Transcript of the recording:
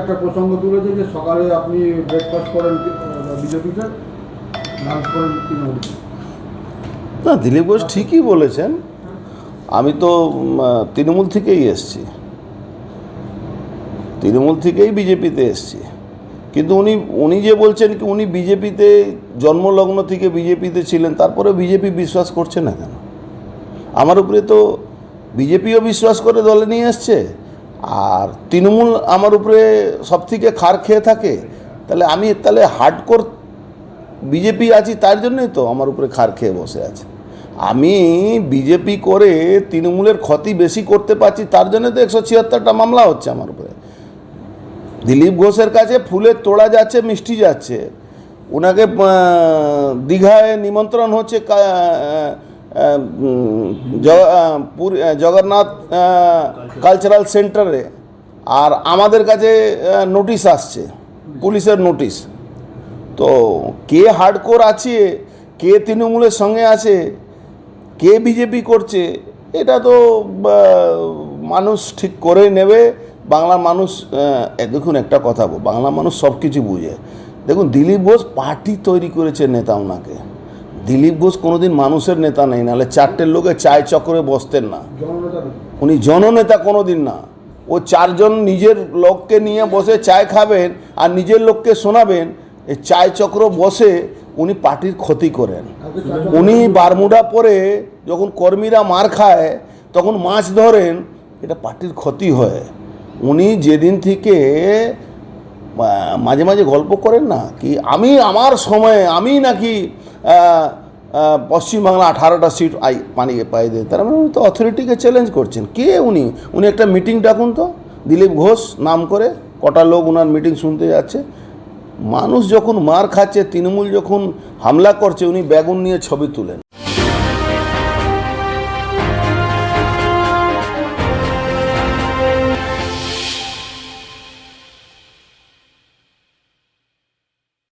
একটা প্রসঙ্গ তুলেছে যে সকালে আপনি ব্রেকফাস্ট করেন বিজেপিতে লাঞ্চ করেন তৃণমূলে। না, দিলীপ ঘোষ ঠিকই বলেছেন। আমি তো তৃণমূল থেকেই এসছি। তৃণমূল থেকেই বিজেপিতে এসছি। কিন্তু উনি উনি যে বলছেন কি, উনি বিজেপিতে, জন্মলগ্ন থেকে বিজেপিতে ছিলেন তারপরে বিজেপি বিশ্বাস করছে না কেন? আমার উপরে তো বিজেপিও বিশ্বাস করে দলে নিয়ে এসছে। আর তৃণমূল আমার উপরে সব থেকে খার খেয়ে থাকে, তাহলে আমি তাহলে হার্ডকোর বিজেপি আছি তার জন্যই তো আমার উপরে খার খেয়ে বসে আছে। আমি বিজেপি করে তৃণমূলের ক্ষতি বেশি করতে পারছি তার জন্য তো একশো ছিয়াত্তরটা মামলা হচ্ছে আমার উপরে। দিলীপ ঘোষের কাছে ফুলের তোড়া যাচ্ছে, মিষ্টি যাচ্ছে। ওনাকে দীঘায় নিমন্ত্রণ হচ্ছে জগন্নাথ কালচারাল সেন্টারে আর আমাদের কাছে নোটিশ আসছে পুলিশের নোটিশ তো কে হার্ডকোর আছে কে তৃণমূলের সঙ্গে আছে কে বিজেপি করছে এটা তো মানুষ ঠিক করে নেবে। বাংলা মানুষ দেখুন একটা কথা বল, মানুষ সব কিছু বুঝে। দেখুন দিলীপ ঘোষ পার্টি তৈরি করেছে নেতা ওনাকে। দিলীপ ঘোষ কোনোদিন মানুষের নেতা নেই, নাহলে চারটে লোকে চায় চক্রে বসতেন না। উনি জননেতা কোনোদিন না। ও চারজন নিজের লোককে নিয়ে বসে চায় খাবেন আর নিজের লোককে শোনাবেন এই চায় চক্র বসে উনি পার্টির ক্ষতি করেন। উনি বারমুডা পরে যখন কর্মীরা মার খায়, তখন মাছ ধরেন, এটা পার্টির ক্ষতি হয়। উনি যেদিন থেকে মাঝে মাঝে গল্প করেন না, কি আমি আমার সময়ে, আমি নাকি পশ্চিমবাংলা আঠারোটা সিট আই পানিয়ে পাই দেয়। তার মানে উনি তো অথরিটিকে চ্যালেঞ্জ করছেন। কে উনি? উনি একটা মিটিং ডাকুন তো, দিলীপ ঘোষ নাম করে, কটা লোক ওনার মিটিং শুনতে যাচ্ছে। মানুষ যখন মার খাচ্ছে, তৃণমূল যখন হামলা করছে, উনি বেগুন নিয়ে ছবি তুলেন।